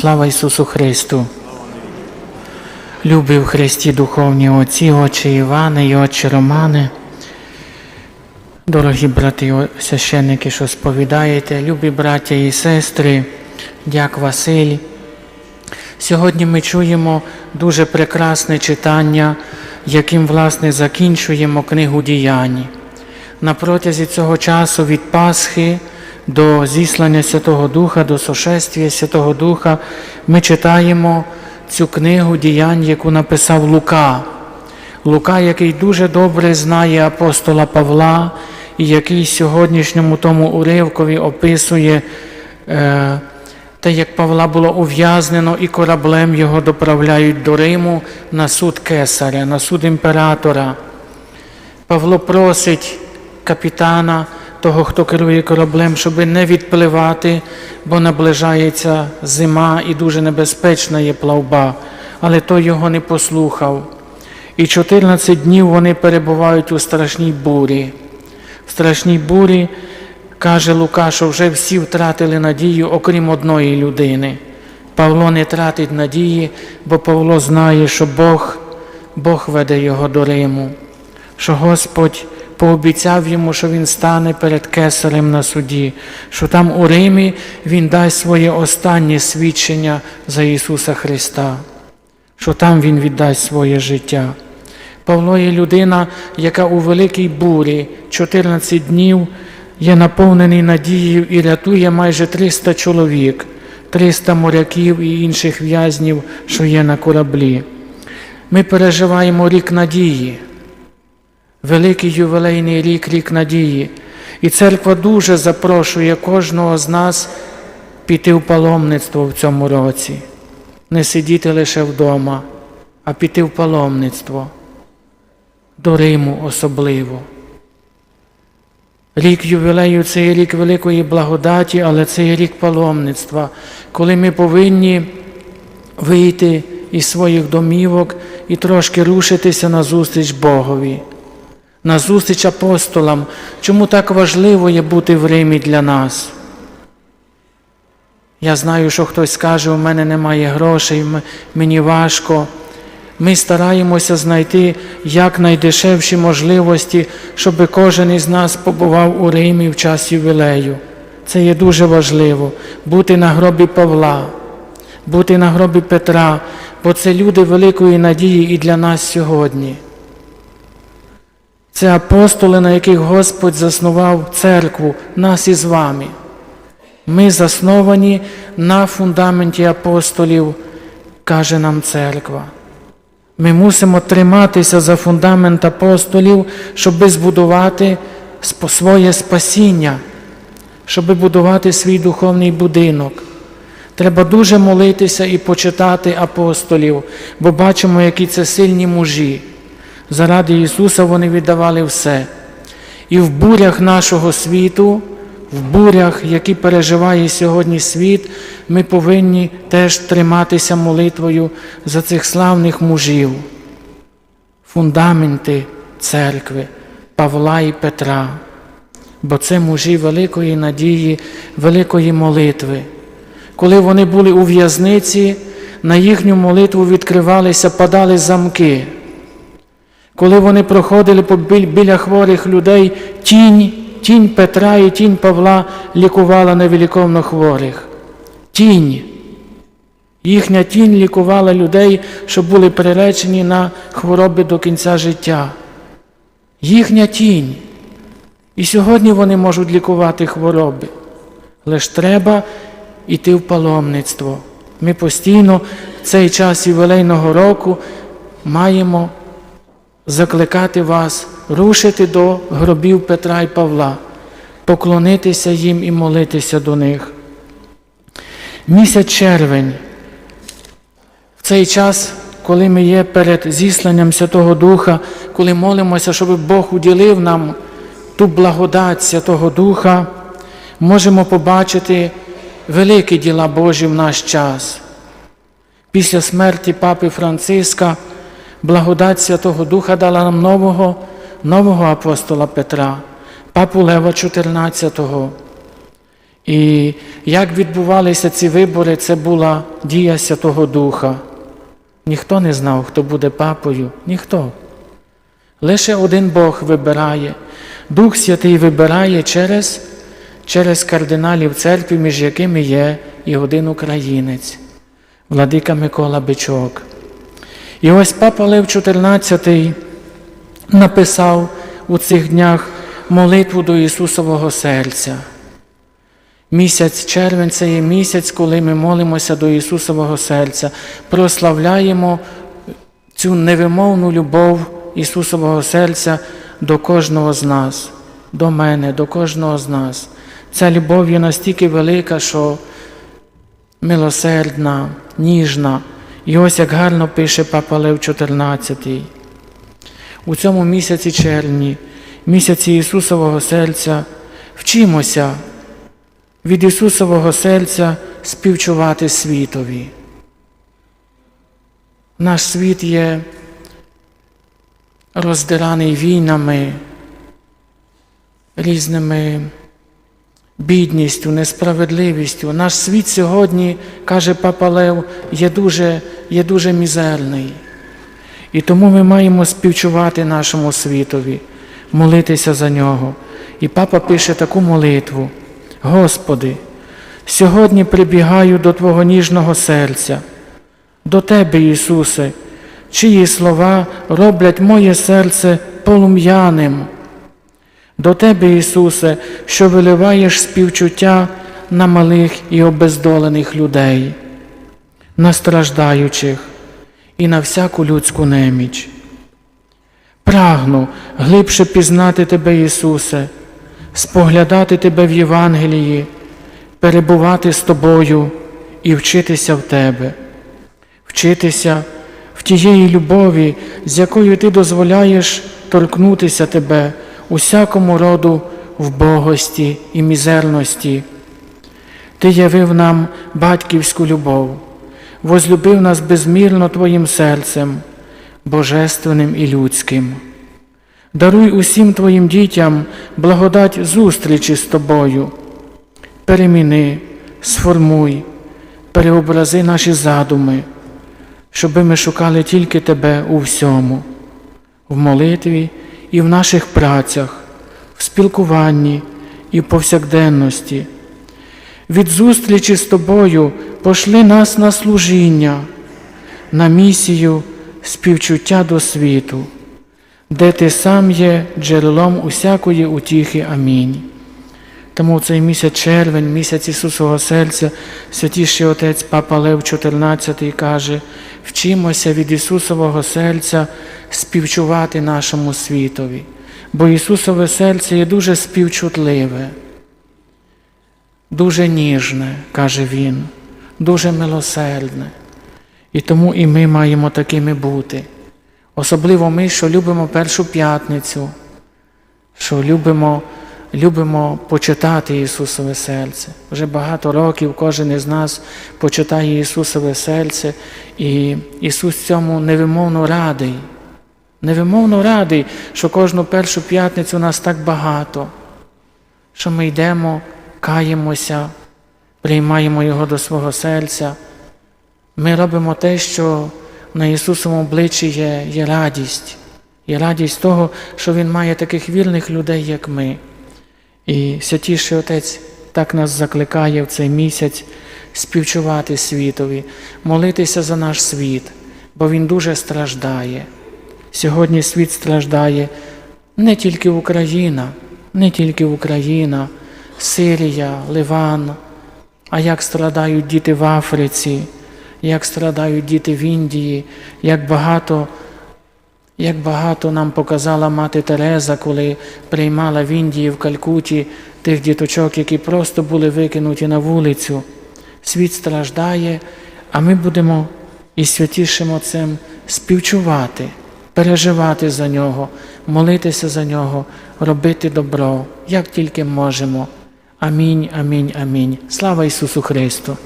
Слава Ісусу Христу! Любі в Христі духовні отці, отче Іване і отче Романе, дорогі брати і священники, що сповідаєте, любі браття і сестри, дяк Василь. Сьогодні ми чуємо дуже прекрасне читання, яким, власне, закінчуємо книгу діянь. На протязі цього часу від Пасхи до зіслання Святого Духа, до сошествія Святого Духа, ми читаємо цю книгу діянь, яку написав Лука. Лука, який дуже добре знає апостола Павла, і який сьогоднішньому тому уривкові описує е, те, як Павла було ув'язнено і кораблем його доправляють до Риму на суд кесаря, на суд імператора. Павло просить капітана, того, хто керує кораблем, щоб не відпливати, бо наближається зима і дуже небезпечна є плавба. Але той його не послухав. І 14 днів вони перебувають у страшній бурі. В страшній бурі каже Лука, що вже всі втратили надію, окрім одної людини. Павло не тратить надії, бо Павло знає, що Бог, Бог веде його до Риму, що Господь пообіцяв йому, що він стане перед кесарем на суді, що там у Римі він дасть своє останнє свідчення за Ісуса Христа, що там Він віддасть своє життя. Павло є людина, яка у великій бурі 14 днів є наповнений надією і рятує майже 300 чоловік, 300 моряків і інших в'язнів, що є на кораблі. Ми переживаємо рік надії, великий ювілейний рік, рік надії. І церква дуже запрошує кожного з нас піти в паломництво в цьому році, не сидіти лише вдома, а піти в паломництво до Риму особливо. Рік ювілею це є рік великої благодаті, але це є рік паломництва, коли ми повинні вийти із своїх домівок і трошки рушитися на зустріч Богові, на зустріч апостолам. Чому так важливо є бути в Римі для нас? Я знаю, що хтось скаже, у мене немає грошей, мені важко. Ми стараємося знайти якнайдешевші можливості, щоб кожен із нас побував у Римі в час ювілею. Це є дуже важливо бути на гробі Павла, бути на гробі Петра, бо це люди великої надії і для нас сьогодні. Це апостоли, на яких Господь заснував церкву, нас із вами. Ми засновані на фундаменті апостолів, каже нам церква. Ми мусимо триматися за фундамент апостолів, щоб збудувати своє спасіння, щоб будувати свій духовний будинок. Треба дуже молитися і почитати апостолів, бо бачимо, які це сильні мужі. Заради Ісуса вони віддавали все. І в бурях нашого світу, в бурях, які переживає сьогодні світ, ми повинні теж триматися молитвою за цих славних мужів, фундаменти церкви Павла і Петра. Бо це мужі великої надії, великої молитви. Коли вони були у в'язниці, на їхню молитву відкривалися, падали замки. Коли вони проходили біля хворих людей, тінь, тінь Петра і тінь Павла лікувала невеликовно хворих. Тінь. Їхня тінь лікувала людей, що були приречені на хвороби до кінця життя. Їхня тінь. І сьогодні вони можуть лікувати хвороби. Лиш треба йти в паломництво. Ми постійно в цей час ювілейного року маємо закликати вас рушити до гробів Петра і Павла, поклонитися їм і молитися до них. Місяць червень. В цей час, коли ми є перед зісланням Святого Духа, коли молимося, щоб Бог уділив нам ту благодать Святого Духа, можемо побачити великі діла Божі в наш час. Після смерті папи Франциска благодать Святого Духа дала нам нового, нового апостола Петра, папу Лева XIV. І як відбувалися ці вибори, це була дія Святого Духа. Ніхто не знав, хто буде папою, ніхто. Лише один Бог вибирає. Дух Святий вибирає через, через кардиналів церкви, між якими є і один українець, владика Микола Бичок. І ось Папа Лев XIV написав у цих днях молитву до Ісусового серця. Місяць червень це є місяць, коли ми молимося до Ісусового серця, прославляємо цю невимовну любов Ісусового серця до кожного з нас, до мене, до кожного з нас. Ця любов є настільки велика, що милосердна, ніжна. І ось як гарно пише Папа Лев XIV. У цьому місяці червні, місяці Ісусового серця, вчимося від Ісусового серця співчувати світові. Наш світ є роздираний війнами, різними бідністю, несправедливістю. Наш світ сьогодні, каже Папа Лев, є дуже, є дуже мізерний. І тому ми маємо співчувати нашому світові, молитися за нього. І папа пише таку молитву. Господи, сьогодні прибігаю до Твого ніжного серця, до Тебе, Ісусе, чиї слова роблять моє серце полум'яним. До Тебе, Ісусе, що виливаєш співчуття на малих і обездолених людей, на страждаючих і на всяку людську неміч. Прагну глибше пізнати Тебе, Ісусе, споглядати Тебе в Євангелії, перебувати з Тобою і вчитися в Тебе, вчитися в тієї любові, з якою Ти дозволяєш торкнутися Тебе усякому роду вбогості і мізерності. Ти явив нам батьківську любов, возлюбив нас безмірно Твоїм серцем, божественним і людським. Даруй усім Твоїм дітям благодать зустрічі з Тобою. Переміни, сформуй, переобрази наші задуми, щоби ми шукали тільки Тебе у всьому, в молитві і в наших працях, в спілкуванні і в повсякденності. Від зустрічі з Тобою пошли нас на служіння, на місію співчуття до світу, де Ти сам є джерелом усякої утіхи. Амінь. Тому цей місяць червень, місяць Ісусового серця, святіший Отець Папа Лев XIV каже, вчимося від Ісусового серця співчувати нашому світові, бо Ісусове серце є дуже співчутливе, дуже ніжне, каже Він, дуже милосердне. І тому і ми маємо такими бути. Особливо ми, що любимо першу п'ятницю, що любимо любимо почитати Ісусове серце. Вже багато років кожен із нас почитає Ісусове серце, і Ісус цьому невимовно радий. Невимовно радий, що кожну першу п'ятницю нас так багато, що ми йдемо, каємося, приймаємо Його до свого серця. Ми робимо те, що на Ісусовому обличчі є, є радість, є радість того, що Він має таких вірних людей, як ми. І святіший Отець так нас закликає в цей місяць співчувати світові, молитися за наш світ, бо він дуже страждає. Сьогодні світ страждає не тільки Україна, не тільки Україна, Сирія, Ливан, а як страдають діти в Африці, як страдають діти в Індії, як багато як багато нам показала мати Тереза, коли приймала в Індії в Калькуті тих діточок, які просто були викинуті на вулицю. Світ страждає, а ми будемо і святішим Отцем співчувати, переживати за нього, молитися за нього, робити добро, як тільки можемо. Амінь, амінь, амінь. Слава Ісусу Христу!